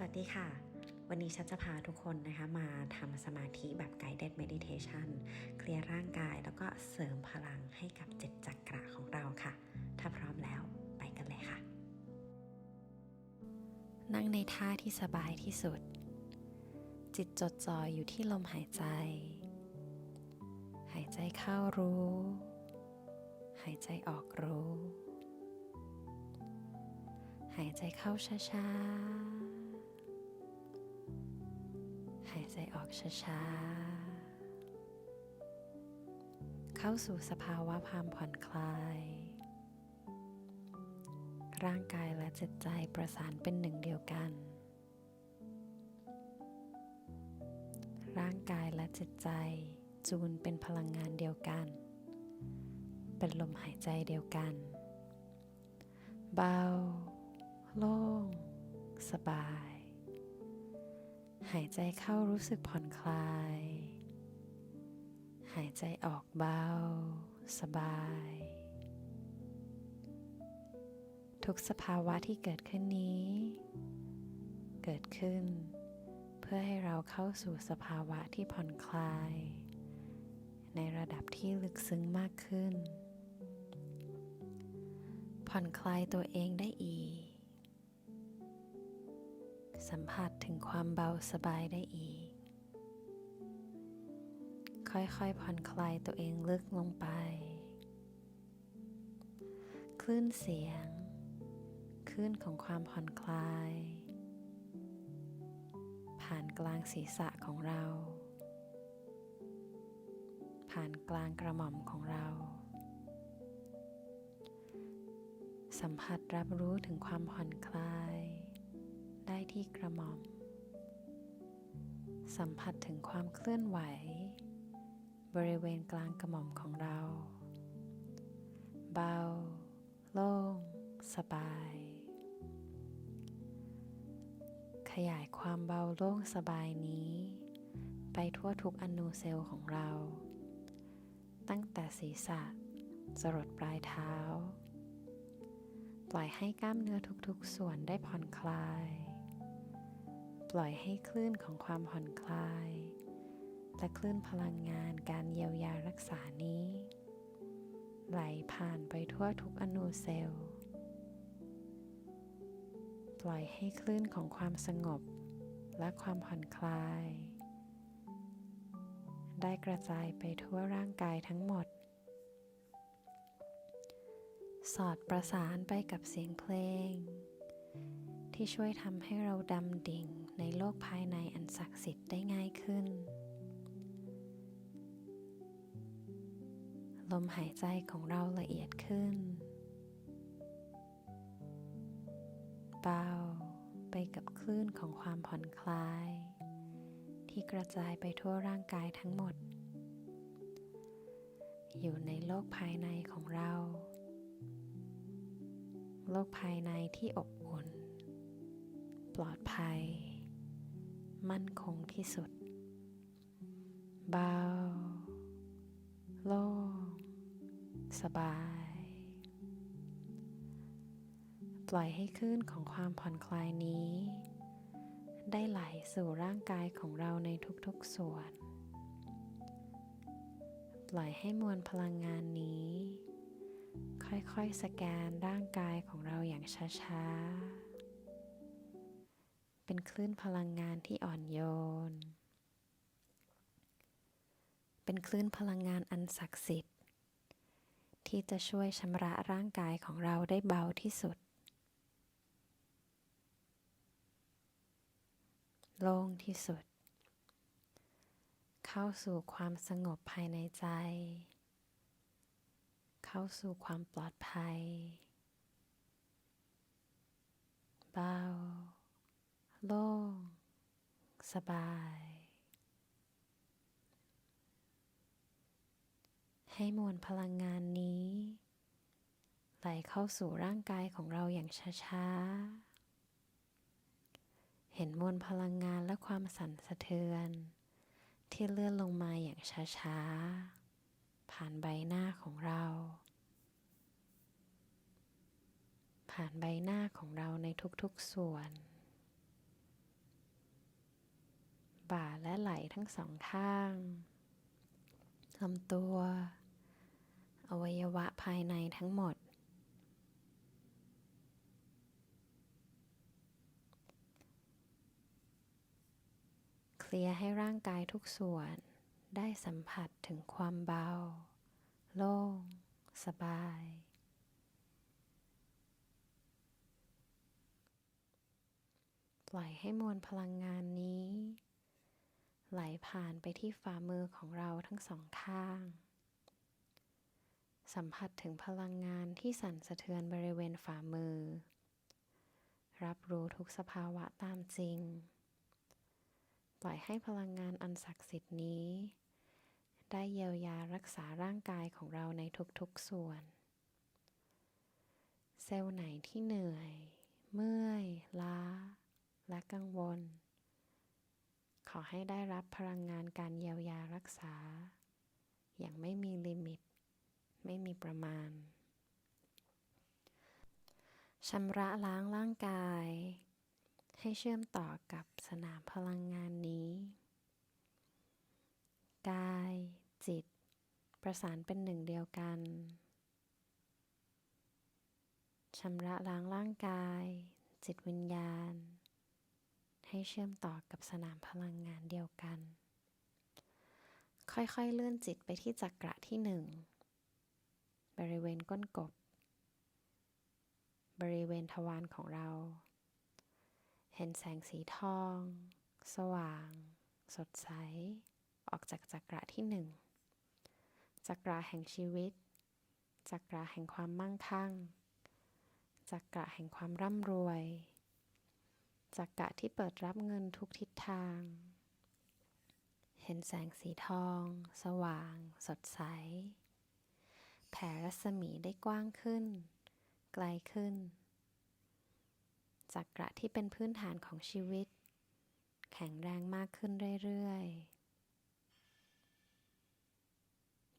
สวัสดีค่ะ วันนี้ฉันจะพาทุกคนนะคะมาทำสมาธิแบบ guided meditation เคลียร์ร่างกายแล้วก็เสริมพลังให้กับเจ็ดจักระของเราค่ะ ถ้าพร้อมแล้วไปกันเลยค่ะ นั่งในท่าที่สบายที่สุด จิตจดจ่ออยู่ที่ลมหายใจ หายใจเข้ารู้ หายใจออกรู้ หายใจเข้าช้าๆ หายใจออกช้าๆ เข้าสู่สภาวะความผ่อนคลาย ร่างกายและจิตใจประสานเป็นหนึ่งเดียวกัน ร่างกายและจิตใจจูนเป็นพลังงานเดียวกัน เป็นลมหายใจเดียวกัน เบา โล่ง สบาย หายใจเข้ารู้สึกผ่อนคลาย หายใจออกเบา สบาย ทุกสภาวะที่เกิดขึ้นนี้ เกิดขึ้น เพื่อให้เราเข้าสู่สภาวะที่ผ่อนคลาย ในระดับที่ลึกซึ้งมากขึ้น ผ่อนคลายตัวเองได้อีก สัมผัสถึงความเบาสบายได้อีก ค่อยๆผ่อนคลายตัวเองลึกลงไป คลื่นเสียง คลื่นของความผ่อนคลาย ผ่านกลางศีรษะของเรา ผ่านกลางกระหม่อมของเราสัมผัสรับรู้ถึงความผ่อนคลาย ได้ที่กระหม่อม สัมผัสถึงความเคลื่อนไหว บริเวณกลางกระหม่อมของเรา เบา โล่ง สบาย ขยายความเบาโล่งสบายนี้ ไปทั่วทุกอนูเซลล์ของเรา ตั้งแต่ศีรษะจรดปลายเท้า ปล่อยให้กล้ามเนื้อทุกๆส่วนได้ผ่อนคลาย ปล่อยให้คลื่นของความผ่อนคลาย และคลื่นพลังงานการเยียวยารักษานี้ ไหลผ่านไปทั่วทุกอนูเซลล์ ปล่อยให้คลื่นของความสงบและความผ่อนคลาย ได้กระจายไปทั่วร่างกายทั้งหมด สอดประสานไปกับเสียงเพลงที่ช่วยทำให้เราดำดิ่ง ในโลกภายในอันศักดิ์สิทธิ์ได้ง่ายขึ้น ลมหายใจของเราละเอียดขึ้น เบาไปกับคลื่นของความผ่อนคลาย ที่กระจายไปทั่วร่างกายทั้งหมด อยู่ในโลกภายในของเรา โลกภายในที่อบอุ่น ปลอดภัย มั่นคงที่สุด เบา โล่ง สบาย ปล่อยให้คลื่นของความผ่อนคลายนี้ ได้ไหลสู่ร่างกายของเราในทุกๆส่วน ปล่อยให้มวลพลังงานนี้ ค่อยๆ สแกนร่างกายของเราอย่างช้าๆ เป็นคลื่นพลังงานที่อ่อนโยน เป็นคลื่นพลังงานอันศักดิ์สิทธิ์ ที่จะช่วยชำระร่างกายของเราได้เบาที่สุด โล่งที่สุด เข้าสู่ความสงบภายในใจ เข้าสู่ความปลอดภัย เบา โล่ง สบาย ให้มวลพลังงานนี้ ไหลเข้าสู่ร่างกายของเราอย่างช้าๆ เห็นมวลพลังงานและความสั่นสะเทือน ที่เลื่อนลงมาอย่างช้าๆ ผ่านใบหน้าของเรา ผ่านใบหน้าของเราในทุกๆส่วน บ่าและไหล่ทั้งสองข้างลำตัว อวัยวะภายในทั้งหมด เคลียร์ให้ร่างกายทุกส่วนได้สัมผัสถึงความเบา โล่ง สบายปล่อยให้มวลพลังงานนี้ ไหลผ่านไปที่ฝ่ามือของเราทั้งสองข้าง สัมผัสถึงพลังงานที่สั่นสะเทือนบริเวณฝ่ามือ รับรู้ทุกสภาวะตามจริง ปล่อยให้พลังงานอันศักดิ์สิทธิ์นี้ ได้เยียวยารักษาร่างกายของเราในทุกๆส่วน เซลล์ไหนที่เหนื่อย เมื่อย ล้า และกังวล ขอให้ได้รับพลังงานการเยียวยารักษา อย่างไม่มีลิมิต ไม่มีประมาณชำระล้างร่างกาย ให้เชื่อมต่อกับสนามพลังงานนี้ กาย จิต ประสานเป็นหนึ่งเดียวกันชำระล้างร่างกาย จิตวิญญาณ ให้เชื่อมต่อกับสนามพลังงานเดียวกัน ค่อยๆเลื่อนจิตไปที่จักระที่หนึ่งบริเวณก้นกบ บริเวณทวารของเรา เห็นแสงสีทอง สว่าง สดใส ออกจากจักระที่หนึ่งจักระแห่งชีวิต จักระแห่งความมั่งคั่ง จักระแห่งความร่ำรวย จักระที่เปิดรับเงินทุกทิศทาง เห็นแสงสีทอง สว่าง สดใส แผ่รัศมีได้กว้างขึ้น ไกลขึ้น จักระที่เป็นพื้นฐานของชีวิต แข็งแรงมากขึ้นเรื่อยๆ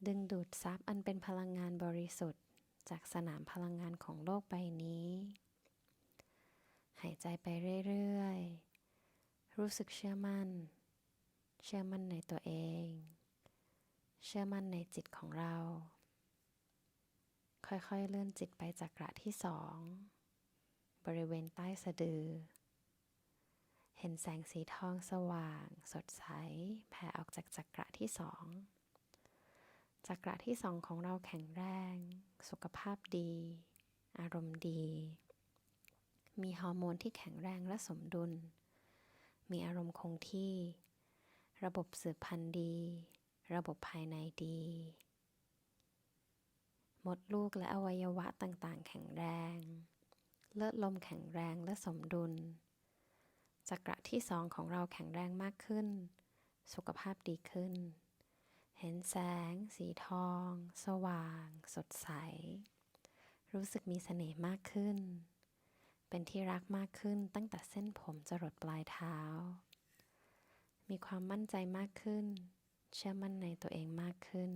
ดึงดูดซับอันเป็นพลังงานบริสุทธิ์ จากสนามพลังงานของโลกใบนี้ หายใจไปเรื่อยๆ รู้สึกเชื่อมั่น เชื่อมั่นในตัวเอง เชื่อมั่นในจิตของเรา ค่อยๆ เลื่อนจิตไปจักระที่สอง บริเวณใต้สะดือ เห็นแสงสีทองสว่าง สดใส แผ่ออกจากจักระที่สองจักระที่สองของเราแข็งแรง สุขภาพดี อารมณ์ดี มีฮอร์โมนที่แข็งแรงและสมดุล มีอารมณ์คงที่ ระบบสืบพันธุ์ดี ระบบภายในดี มดลูกและอวัยวะต่างๆ แข็งแรง เลือดลมแข็งแรงและสมดุล จักระที่สองของเราแข็งแรงมากขึ้น สุขภาพดีขึ้น เห็นแสง สีทอง สว่าง สดใส รู้สึกมีเสน่ห์มากขึ้น เป็นที่รักมากขึ้นตั้งแต่เส้นผมจรดปลายเท้า มีความมั่นใจมากขึ้น เชื่อมั่นในตัวเองมากขึ้น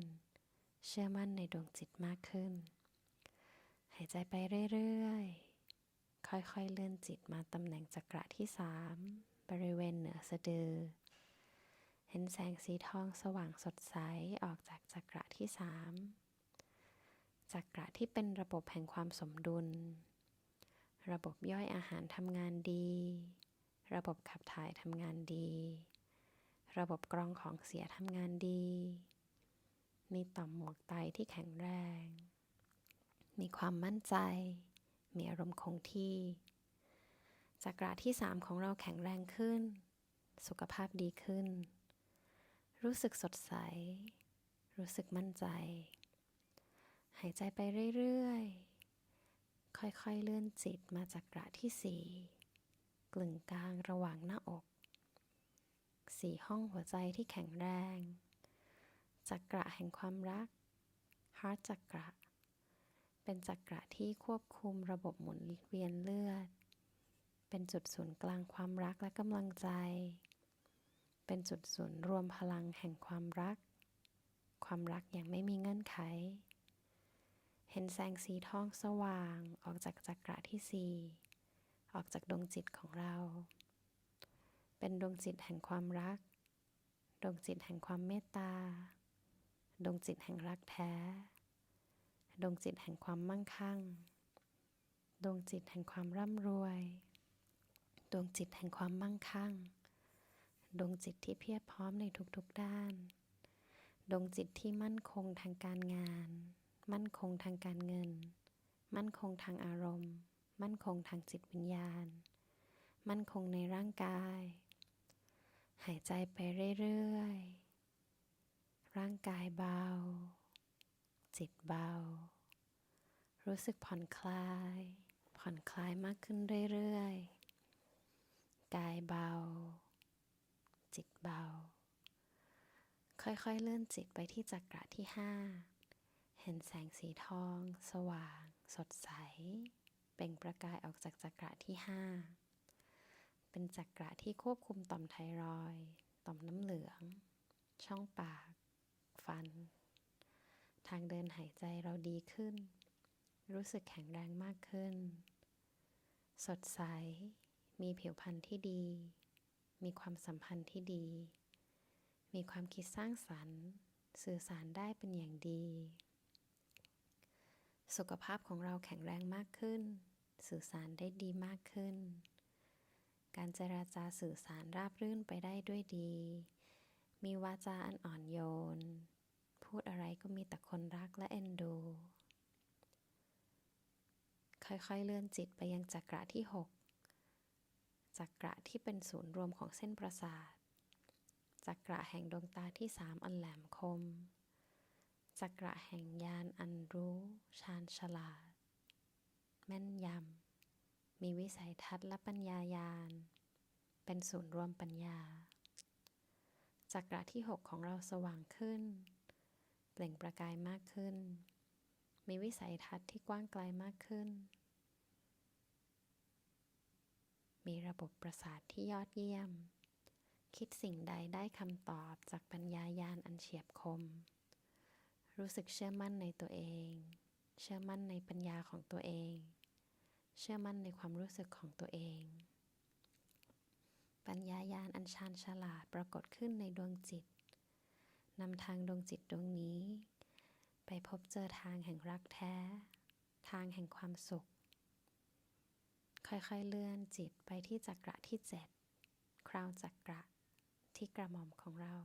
เชื่อมั่นในดวงจิตมากขึ้น หายใจไปเรื่อยๆ ค่อยๆเลื่อนจิตมาตำแหน่งจักระที่สามบริเวณเหนือสะดือ เห็นแสงสีทองสว่างสดใสออกจากจักระที่สามจักระที่เป็นระบบแห่งความสมดุล ระบบย่อยอาหารทำงานดี ระบบขับถ่ายทำงานดี ระบบกรองของเสียทำงานดี มีต่อมหมวกไตที่แข็งแรง มีความมั่นใจ มีอารมณ์คงที่จักระที่สามของเราแข็งแรงขึ้น สุขภาพดีขึ้น รู้สึกสดใส รู้สึกมั่นใจ หายใจไปเรื่อย ๆ ค่อยๆเลื่อนจิตมาจักกระที่สี่กลึงกลางระหว่างหน้าอก สี่ห้องหัวใจที่แข็งแรง จักระแห่งความรักฮาร์ t จักระ เป็นจักระที่ควบคุมระบบหมุนเวียนเลือด เป็นจุดศูนย์กลางความรักและกำลังใจ เป็นจุดศูนย์รวมพลังแห่งความรัก ความรักอย่างไม่มีเงื่อนไข เห็นแสงสีทองสว่างออกจากจักระที่สี่ออกจากดวงจิตของเรา เป็นดวงจิตแห่งความรัก ดวงจิตแห่งความเมตตา ดวงจิตแห่งรักแท้ ดวงจิตแห่งความมั่งคั่ง ดวงจิตแห่งความร่ำรวย ดวงจิตแห่งความมั่งคั่ง ดวงจิตที่เพียบพร้อมในทุกๆด้าน ดวงจิตที่มั่นคงทางการงาน มั่นคงทางการเงิน มั่นคงทางอารมณ์ มั่นคงทางจิตวิญญาณ มั่นคงในร่างกาย หายใจไปเรื่อยๆ ร่างกายเบา จิตเบา รู้สึกผ่อนคลาย ผ่อนคลายมากขึ้นเรื่อยๆ กายเบา จิตเบา ค่อยๆ เลื่อนจิตไปที่จักระที่ห้า เห็นแสงสีทอง สว่าง สดใส เปล่งประกายออกจากจักระที่ห้าเป็นจักระที่ควบคุมต่อมไทรอยต่อมน้ำเหลือง ช่องปาก ฟัน ทางเดินหายใจเราดีขึ้น รู้สึกแข็งแรงมากขึ้น สดใส มีผิวพรรณที่ดี มีความสัมพันธ์ที่ดี มีความคิดสร้างสรรค์ สื่อสารได้เป็นอย่างดี สุขภาพของเราแข็งแรงมากขึ้น สื่อสารได้ดีมากขึ้น การเจราจาสื่อสารราบรื่นไปได้ด้วยดี มีวาจาอันอ่อนโยน พูดอะไรก็มีแต่คนรักและเอ็นดู ค่อยๆเลื่อนจิตไปยังจักระที่ 6 จักระที่เป็นศูนย์รวมของเส้นประสาทจักระแห่งดวงตาที่สามอันแหลมคม จักระแห่งญาณอันรู้ชาญฉลาด แม่นยำ มีวิสัยทัศน์และปัญญายาณ เป็นศูนย์รวมปัญญา จักระที่6ของเราสว่างขึ้น เปล่งประกายมากขึ้น มีวิสัยทัศน์ที่กว้างไกลมากขึ้น มีระบบประสาทที่ยอดเยี่ยม คิดสิ่งใดได้คำตอบจากปัญญายาณอันเฉียบคม รู้สึกเชื่อมั่นในตัวเอง เชื่อมั่นในปัญญาของตัวเอง เชื่อมั่นในความรู้สึกของตัวเอง ปัญญายาณอันชาญฉลาดปรากฏขึ้นในดวงจิตนำทางดวงจิตดวงนี้ ไปพบเจอทางแห่งรักแท้ ทางแห่งความสุข ค่อยๆเลื่อนจิตไปที่จักระที่เจ็ดคราวจักระที่กระหม่อมของเรา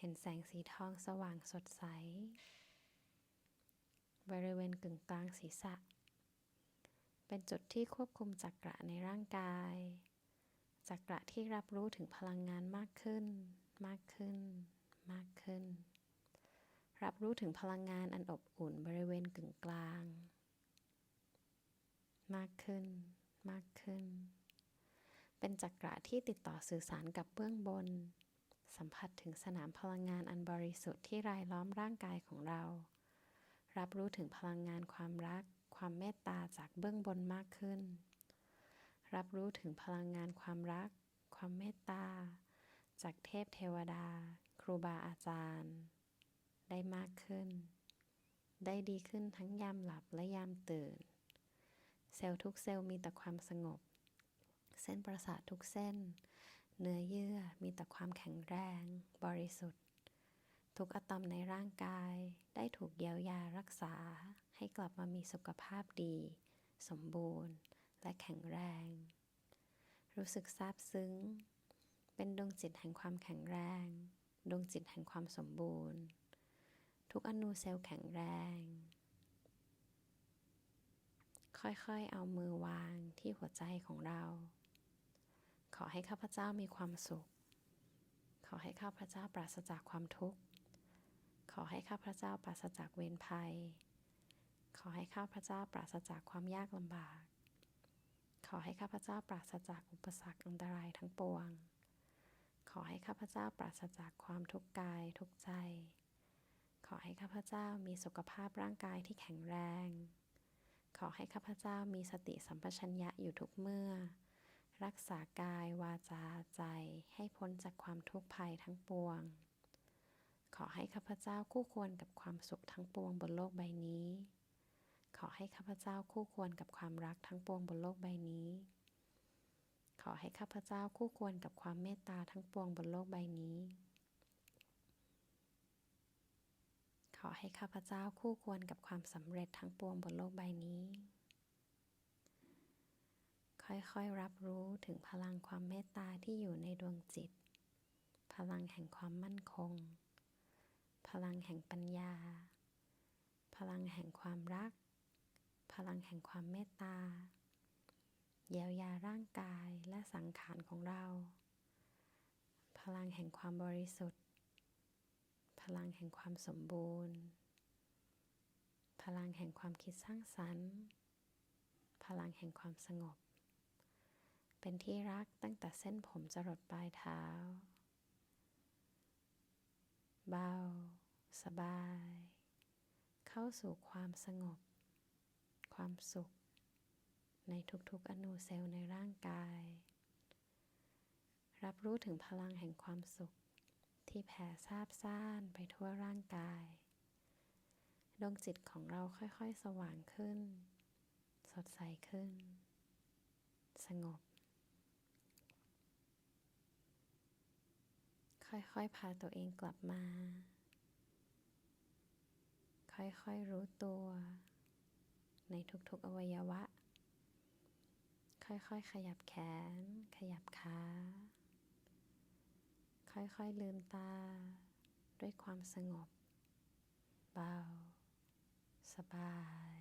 เห็นแสงสีทองสว่างสดใส บริเวณกึ่งกลางศีรษะ เป็นจุดที่ควบคุมจักระในร่างกาย จักระที่รับรู้ถึงพลังงานมากขึ้น มากขึ้น มากขึ้น รับรู้ถึงพลังงานอันอบอุ่นบริเวณกึ่งกลาง มากขึ้น มากขึ้น เป็นจักระที่ติดต่อสื่อสารกับเบื้องบน สัมผัสถึงสนามพลังงานอันบริสุทธิ์ที่รายล้อมร่างกายของเรา รับรู้ถึงพลังงานความรัก ความเมตตาจากเบื้องบนมากขึ้น รับรู้ถึงพลังงานความรัก ความเมตตา จากเทพเทวดา ครูบาอาจารย์ ได้มากขึ้น ได้ดีขึ้นทั้งยามหลับและยามตื่น เซลล์ทุกเซลล์มีแต่ความสงบ เส้นประสาททุกเส้น เนื้อเยื่อมีแต่ความแข็งแรง บริสุทธิ์ ทุกอะตอมในร่างกายได้ถูกเยียวยารักษาให้กลับมามีสุขภาพดี สมบูรณ์ และแข็งแรง รู้สึกซาบซึ้ง เป็นดวงจิตแห่งความแข็งแรง ดวงจิตแห่งความสมบูรณ์ ทุกอนูเซลล์แข็งแรง ค่อยๆ เอามือวางที่หัวใจของเรา ขอให้ข้าพเจ้ามีความสุข ขอให้ข้าพเจ้าปราศจากความทุกข์ ขอให้ข้าพเจ้าปราศจากเวรภัย ขอให้ข้าพเจ้าปราศจากความยากลำบาก ขอให้ข้าพเจ้าปราศจากอุปสรรคอันตรายทั้งปวง ขอให้ข้าพเจ้าปราศจากความทุกข์กายทุกใจ ขอให้ข้าพเจ้ามีสุขภาพร่างกายที่แข็งแรง ขอให้ข้าพเจ้ามีสติสัมปชัญญะอยู่ทุกเมื่อ รักษากายวาจาใจให้พ้นจากความทุกข์ภัยทั้งปวง ขอให้ข้าพเจ้าคู่ควรกับความสุขทั้งปวงบนโลกใบนี้ ขอให้ข้าพเจ้าคู่ควรกับความรักทั้งปวงบนโลกใบนี้ ขอให้ข้าพเจ้าคู่ควรกับความเมตตาทั้งปวงบนโลกใบนี้ ขอให้ข้าพเจ้าคู่ควรกับความสำเร็จทั้งปวงบนโลกใบนี้ ค่อยๆรับรู้ถึงพลังความเมตตาที่อยู่ในดวงจิต พลังแห่งความมั่นคง พลังแห่งปัญญา พลังแห่งความรัก พลังแห่งความเมตตาเยียวยาร่างกายและสังขารของเรา พลังแห่งความบริสุทธิ์ พลังแห่งความสมบูรณ์ พลังแห่งความคิดสร้างสรรค์ พลังแห่งความสงบ เป็นที่รักตั้งแต่เส้นผมจรดปลายเท้า เบา สบาย เข้าสู่ความสงบ ความสุข ในทุกๆ อนูเซลล์ในร่างกาย รับรู้ถึงพลังแห่งความสุข ที่แผ่ซาบซ่านไปทั่วร่างกาย ดวงจิตของเราค่อยๆ สว่างขึ้น สดใสขึ้น สงบ ค่อยๆ พาตัวเองกลับมา ค่อยๆ รู้ตัว ในทุกๆ อวัยวะ ค่อยๆ ขยับแขน ขยับขา ค่อยๆ ลืมตา ด้วยความสงบ เบา สบาย